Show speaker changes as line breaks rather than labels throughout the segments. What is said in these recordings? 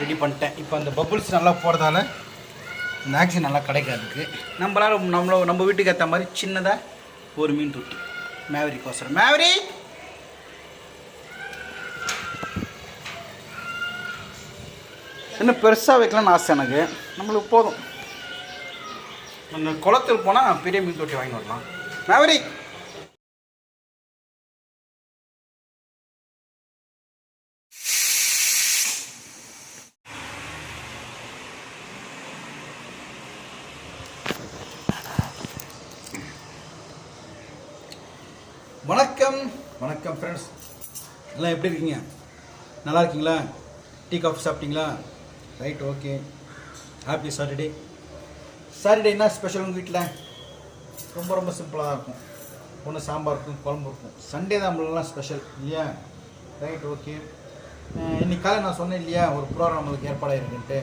ready பண்ணிட்டேன் இப்போ அந்த பபுள்ஸ் நல்லா போகிறதால இந்த ஆக்சிஜன் நல்லா கிடைக்காதுக்கு நம்மளால் நம்மளோ நம்ம வீட்டுக்கு ஏற்ற மாதிரி சின்னதாக ஒரு மீன் தொட்டி மேவரி கோசரம் மேவரி இன்னும் பெருசாக வைக்கலாம்னு ஆசை எனக்கு நம்மளுக்கு போதும் நம்ம குளத்தில் போனால் பெரிய மீன் தொட்டி வாங்கி வரலாம் மேவரி வணக்கம் ஃப்ரெண்ட்ஸ் எல்லாம் எப்படி இருக்கீங்க நல்லா இருக்கீங்களா டீ காஃபி சாப்பிட்டீங்களா right okay happy Saturday Saturday என்ன ஸ்பெஷல் உங்கள் வீட்டில் ரொம்ப ரொம்ப சிம்பிளாக இருக்கும் ஒன்று சாம்பார் இருக்கும் குழம்பு இருக்கும் சண்டே தான் நம்மளெலாம் ஸ்பெஷல் இல்லையா ரைட் ஓகே இன்றைக்காக நான் சொன்னேன் இல்லையா ஒரு ப்ரோக்ராம் நம்மளுக்கு ஏற்பாடாக இருக்குன்ட்டு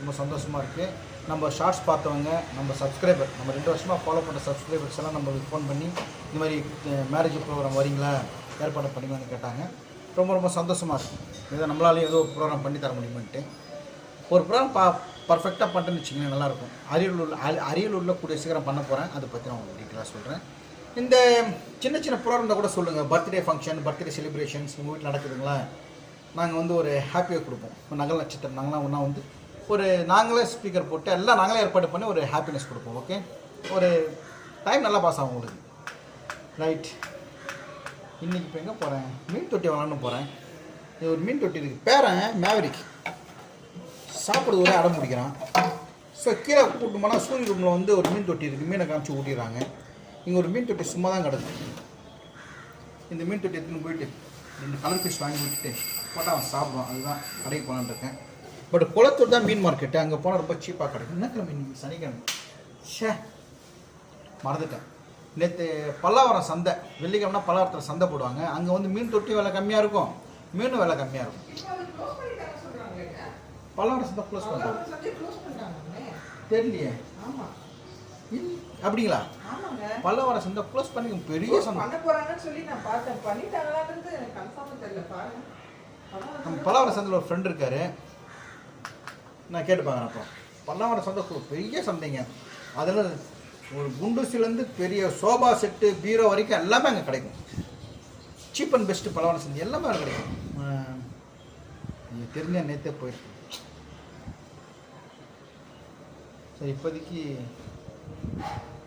ரொம்ப சந்தோஷமாக இருக்குது நம்ம ஷார்ட்ஸ் பார்த்தவங்க நம்ம சப்ஸ்கிரைபர் நம்ம ரெண்டு வருஷமாக ஃபாலோ பண்ணுற சப்ஸ்கிரைபர்ஸ் எல்லாம் நம்மளுக்கு ஃபோன் பண்ணி இந்த மாதிரி மேரேஜ் ப்ரோக்ராம் வரீங்களா ஏற்பாடு பண்ணிங்களான்னு கேட்டாங்க ரொம்ப ரொம்ப சந்தோஷமாக இருக்கும் இதை நம்மளாலே ஏதோ ப்ரோக்ராம் பண்ணி தர முடியுமான்ட்டு ஒரு ப்ரோக்ராம் பா பர்ஃபெக்டாக பண்ணுறேன்னு வச்சிங்கன்னா நல்லாயிருக்கும் அரியலூர் அரியலூரில் கூடிய சீக்கிரம் பண்ண போகிறேன் அதை பற்றி நான் உங்களுக்கு டீட்டெயிலாக சொல்கிறேன் இந்த சின்ன சின்ன ப்ரோக்ராம் கூட சொல்லுங்கள் பர்த்டே ஃபங்க்ஷன் பர்த்டே செலிப்ரேஷன்ஸ் உங்கள் வீட்டில் நடக்குதுங்களா நாங்கள் வந்து ஒரு ஹாப்பியாக கொடுப்போம் நகல் நட்சத்திரம் நாங்களாம் ஒன்றா வந்து ஒரு நாங்களே ஸ்பீக்கர் போட்டு எல்லாம் நாங்களே ஏற்பாடு பண்ணி ஒரு ஹாப்பினஸ் கொடுப்போம் ஓகே ஒரு டைம் நல்லா பாஸ் ஆகும் உங்களுக்கு ரைட் இன்றைக்கி இப்போ எங்கே போகிறேன் மீன் தொட்டி வாங்கலாம்னு போகிறேன் இது ஒரு மீன் தொட்டி இருக்குது பேரன் மேவரிக் சாப்பிட்றது ஒரே அடம் பிடிக்கிறான் ஸோ கீழே கூப்பிட்டு போனால் சூரிய ரூமில் வந்து ஒரு மீன் தொட்டி இருக்குது மீனை காமிச்சு ஊட்டிடுறாங்க இங்கே ஒரு மீன் தொட்டி சும்மா தான் கிடக்கு இந்த மீன் தொட்டி எடுத்துன்னு போயிட்டு ரெண்டு கலர் ஃபிஷ் வாங்கி விட்டுட்டு போட்டால் அவன் சாப்பிடுவான் அதுதான் கடைக்கு போகலான் இருக்கேன் பட் குளத்தூர் தான் மீன் மார்க்கெட்டு அங்கே போனால் ரொம்ப சீப்பாக கிடைக்கும் என்ன கிழமை சனிக்கிழமை ஷே மறந்துட்டேன் நேற்று பல்லாவரம் சந்தை வெள்ளிக்கிழமை பல்லாவரத்தில் சந்தை போடுவாங்க அங்கே வந்து மீன் தொட்டி விலை கம்மியாக இருக்கும் மீன் விலை கம்மியாக இருக்கும் பல்லாவரம் சந்தை க்ளோஸ் பண்ணுறாங்க தெரியலையே அப்படிங்களா பல்லவரம் சந்தை க்ளோஸ் பண்ணி பெரிய சந்தை நம்ம பல்லவரம் சந்தையில் ஒரு ஃப்ரெண்ட் இருக்காரு நான் கேட்டு பார்க்குறேன் அப்போ பல்லாவரம் சந்தை பெரிய சந்தைங்க அதில் ஒரு குண்டுசிலேருந்து பெரிய சோபா செட்டு பீரோ வரைக்கும் எல்லாமே அங்கே கிடைக்கும் சீப் அண்ட் பெஸ்ட்டு பல்லாவரம் சந்தை எல்லாமே அங்கே கிடைக்கும் நீங்கள் தெரிஞ்ச நேற்றே போயிருக்கு சரி இப்போதைக்கு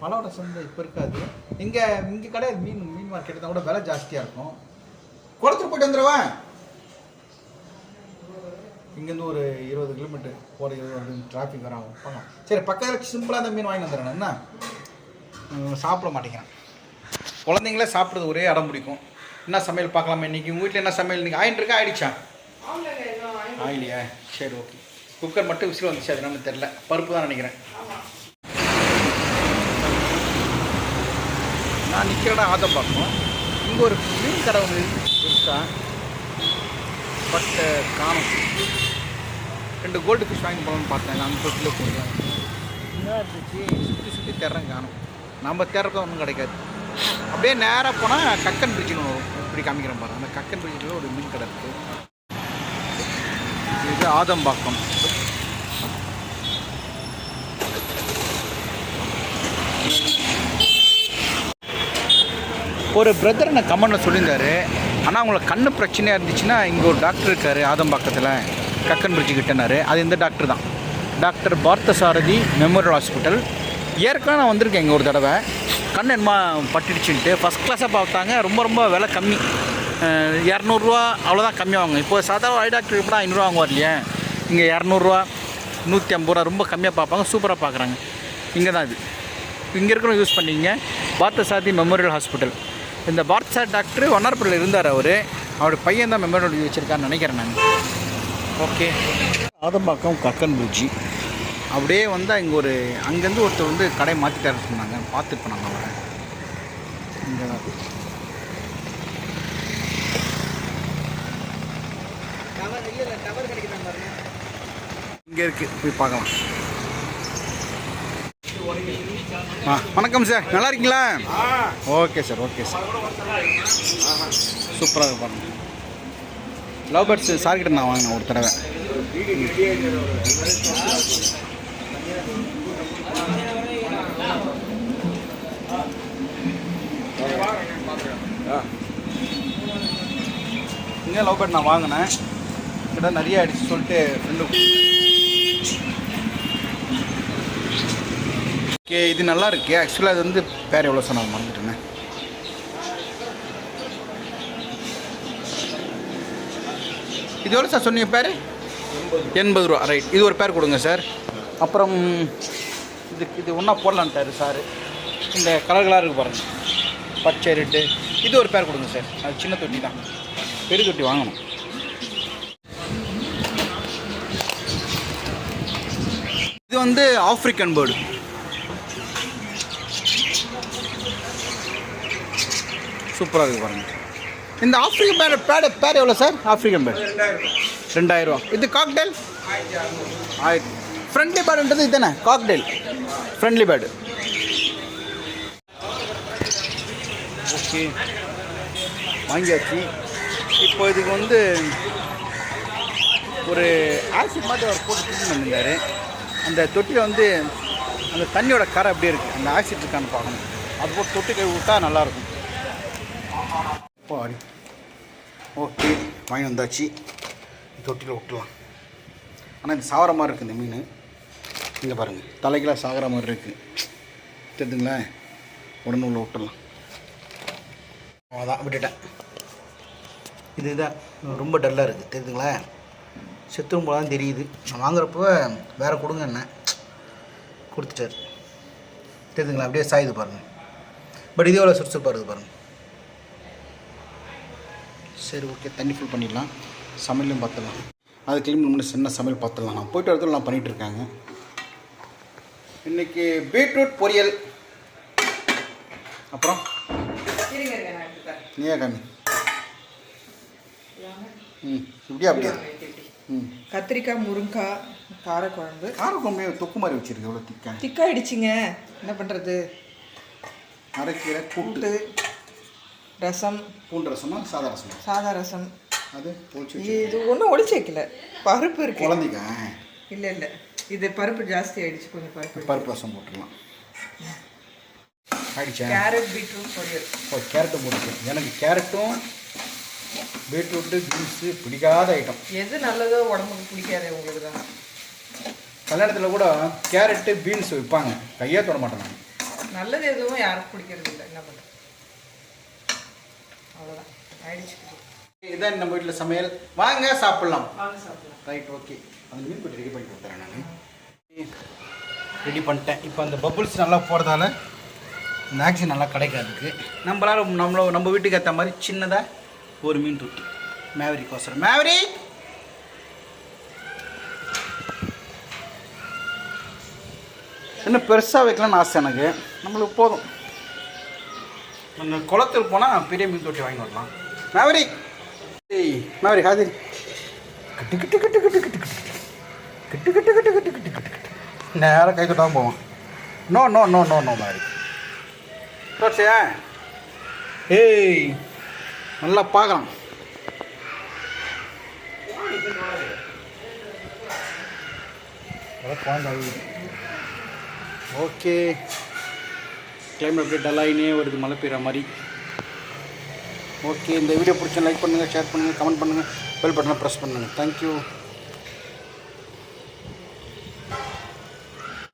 பல்லாவரம் சந்தை இப்போ இருக்காது இங்கே இங்கே கிடையாது மீன் மீன் மார்க்கெட்டு தான் கூட விலை ஜாஸ்தியாக இருக்கும் குளத்துக்கு போயிட்டு வந்துடுவேன் இங்கேருந்து ஒரு இருபது கிலோமீட்டர் இருபது வந்து டிராஃபிக் வரும் பண்ணலாம் சரி பக்கத்தில் சிம்பிளாக அந்த மீன் வாங்கி வந்துடுறேன் என்ன சாப்பிட மாட்டேங்கிறேன் குழந்தைங்களே சாப்பிட்றது ஒரே இடம் பிடிக்கும் என்ன சமையல் பார்க்கலாமா இன்றைக்கி உங்கள் வீட்டில் என்ன சமையல் இன்றைக்கி ஆயின் இருக்கா ஆயிடுச்சா ஆயிலையா சரி ஓகே குக்கர் மட்டும் விசில் வந்துச்சு அது என்னன்னு தெரில பருப்பு தான் நினைக்கிறேன் நான் நிற்கிறேன்னா ஆதம் பார்க்கணும் இங்கே ஒரு மீன் கடை ஒன்று இருக்கா பட்ட காணும் ரெண்டு கோல்டு ஃபிஷ் வாங்கி போகலான்னு பார்த்தேன் ஐம்பது கிலோ போடலாம் என்ன இருந்துச்சு சுற்றி சுற்றி தேடுறேன் காணும் நம்ம தேடுறப்ப ஒன்றும் கிடைக்காது அப்படியே நேராக போனால் கக்கன் பிரிட்ஜுன்னு வரும் இப்படி காமிக்கிறேன் பாரு அந்த கக்கன் பிரிட்ஜில் ஒரு மீன் கடை இருக்குது இது ஆதம்பாக்கம் ஒரு பிரதர் எனக்கு கமெண்டில் சொல்லியிருந்தாரு ஆனால் அவங்களுக்கு கண்ணு பிரச்சனையாக இருந்துச்சுன்னா இங்கே ஒரு டாக்டர் இருக்கார் ஆதம் பக்கத்தில் கக்கன் பிரிட்ஜு கிட்டனார் அது இந்த டாக்டர் தான் டாக்டர் பார்த்தசாரதி மெமோரியல் ஹாஸ்பிட்டல் ஏற்கனவே நான் வந்திருக்கேன் இங்கே ஒரு தடவை கண் என்னமா பட்டுடுச்சுன்ட்டு ஃபஸ்ட் கிளாஸாக பார்த்தாங்க ரொம்ப ரொம்ப விலை கம்மி இரநூறுவா அவ்வளோதான் கம்மியாகுங்க இப்போ சாதாரண ஐ டாக்டர் இப்போ ஐநூறுரூவா வாங்குவார் இல்லையா இங்கே இரநூறுவா நூற்றி ஐம்பது ரூபா ரொம்ப கம்மியாக பார்ப்பாங்க சூப்பராக பார்க்குறாங்க இங்கே தான் இது இங்கே இருக்கிறவங்க யூஸ் பண்ணிங்க பார்த்தசாரதி மெமோரியல் ஹாஸ்பிட்டல் இந்த பாட்ஷா டாக்டர் ஒன்னார்புரில் இருந்தார் அவர் அவருடைய பையன் தான் மெமோரியல் எழுதி வச்சுருக்கான்னு நினைக்கிறேன் நான் ஓகே ஆதம்பாக்கம் கக்கன் பூஜி அப்படியே வந்தால் இங்கே ஒரு அங்கேருந்து ஒருத்தர் வந்து கடை மாற்றிட்டாரு சொன்னாங்க பார்த்துட்டு போனாங்க அவரை இங்கே இங்கே இருக்குது போய் பார்க்கலாம் வணக்கம் சார் நல்லா இருக்கீங்களா ஓகே சார் ஓகே சார் சூப்பராக பாருங்க லவ் பேர்ட்ஸ் சார்கிட்ட நான் வாங்கினேன் ஒரு தடவை இங்கே லவ் பேர்ட் நான் வாங்கினேன் கிட்ட நிறைய அடிச்சு சொல்லிட்டு ஃப்ரெண்டு ஓகே இது நல்லா இருக்கு ஆக்சுவலாக அது வந்து பேர் எவ்வளோ சொன்னால் மறந்துட்டேன் இது எவ்வளோ சார் சொன்னீங்க பேர் எண்பது ரூபா ரைட் இது ஒரு பேர் கொடுங்க சார் அப்புறம் இதுக்கு இது ஒன்றா போடலான்ட்டார் சார் இந்த கலர்களாக இருக்குது பாருங்கள் பச்சை ரெட்டு இது ஒரு பேர் கொடுங்க சார் அது சின்ன தொட்டி தான் பெரிய தொட்டி வாங்கணும் இது வந்து ஆஃப்ரிக்கன் பேர்டு சூப்பராக இருக்குது பாருங்கள் இந்த ஆஃப்ரிக்கன் பேட பேட பேர் எவ்வளோ சார் ஆஃப்ரிக்கன் பேட் ரூபா இது காக்டெல் ஆயிரத்தி ஃப்ரெண்ட்லி பேடுன்றது இதுதானே காக்டெல் ஃப்ரெண்ட்லி பேடு ஓகே வாங்கியாச்சு இப்போ இதுக்கு வந்து ஒரு ஆசிட் மாதிரி அவர் போட்டு க்ளீன் இருந்தார் அந்த தொட்டியில் வந்து அந்த தண்ணியோட கரை அப்படியே இருக்குது அந்த ஆசிட் இருக்கான்னு பார்க்கணும் அது போட்டு தொட்டி கை விட்டால் நல்லாயிருக்கும் பாடி ஓகே வாங்கி வந்தாச்சு தொட்டியில் விட்டுலாம் ஆனால் இந்த சாகிற மாதிரி இருக்குது இந்த மீன் இங்கே பாருங்கள் தலைக்கெல்லாம் சாகிற மாதிரி இருக்குது தெரிஞ்சுங்களா உடனே உள்ள விட்டுடலாம் அவ்வளோதான் விட்டுட்டேன் இதுதான் ரொம்ப டல்லாக இருக்குது தெரியுதுங்களா செத்துரும் போல தான் தெரியுது நான் வாங்குறப்போ வேறு கொடுங்க என்ன கொடுத்துட்டார் தெரியுதுங்களா அப்படியே சாயுது பாருங்கள் பட் இதே எவ்வளோ சுறுசுறுப்பாக இருக்குது பாருங்கள் சரி ஓகே தண்ணி ஃபுல் பண்ணிடலாம் சமையலும் பார்த்துடலாம் அது கிளம்பி முன்னே சின்ன சமையல் பார்த்துடலாம் நான் போயிட்டு வரதுல நான் பண்ணிகிட்ருக்காங்க இன்றைக்கி பீட்ரூட் பொரியல் அப்புறம் நீயா காமி ம் இப்படியா அப்படியா
ம் கத்திரிக்காய் முருங்காய் காரக்குழம்பு
காரக்குழம்பு தொக்கு மாதிரி வச்சுருக்கு எவ்வளோ திக்கா
திக்காயிடுச்சிங்க என்ன பண்ணுறது
அரைக்கீரை கூட்டு ரசம் பூண்டு ரசமா சாதா ரசம்
சாதா ரசம் அது இது ஒன்றும் ஒளிச்சு வைக்கல
பருப்பு இருக்கு குழந்தைங்க
இல்லை இல்லை இது பருப்பு ஜாஸ்தி ஆயிடுச்சு கொஞ்சம்
பருப்பு பருப்பு ரசம் போட்டுடலாம்
கேரட் பீட்ரூட்
பொரியல் கேரட்டும் கேரட்டு போட்டு எனக்கு கேரட்டும் பீட்ரூட்டு ஜூஸு பிடிக்காத ஐட்டம்
எது நல்லதோ உடம்புக்கு பிடிக்காது உங்களுக்கு தான்
கல்யாணத்தில் கூட கேரட்டு பீன்ஸ் விற்பாங்க கையே தொட மாட்டேன்
நல்லது எதுவும் யாருக்கும் பிடிக்கிறது இல்லை
அவ்வளோதான் ஆயிடுச்சு இதான் நம்ம வீட்டில் சமையல் வாங்க சாப்பிட்லாம் சாப்பிட்லாம் ரைட் ஓகே அந்த மீன் போட்டு ரெடி பண்ணி கொடுத்துறேன் நான் ரெடி பண்ணிட்டேன் இப்போ அந்த பபுள்ஸ் நல்லா போகிறதால இந்த ஆக்சிஜன் நல்லா கிடைக்காதுக்கு நம்மளால் நம்மளோ நம்ம வீட்டுக்கு ஏற்ற மாதிரி சின்னதாக ஒரு மீன் தொட்டி மேவரி கோசரம் மேவரி இன்னும் பெருசாக வைக்கலாம்னு ஆசை எனக்கு நம்மளுக்கு போதும் அந்த குளத்தில் போனால் பெரிய மீன் தொட்டி வாங்கி வரலாம் மேவரி ஏய் மேவரி ஹாதிரி கட்டு கட்டு கட்டு கட்டு கட்டு கட்டு கட்டு கட்டு கட்டு கட்டு கட்டு கட்டு நேராக கை கட்டாமல் போவோம் no no no no no மேவரி தோட்டையா ஏய் நல்லா பார்க்கலாம் ஓகே கிளைமேட் அப்படியே டல்லாயினே வருது மழை பெய்கிற மாதிரி ஓகே இந்த வீடியோ பிடிச்சா லைக் பண்ணுங்கள் ஷேர் பண்ணுங்கள் கமெண்ட் பண்ணுங்கள் பெல் பட்டனை ப்ரெஸ் பண்ணுங்கள் தேங்க்யூ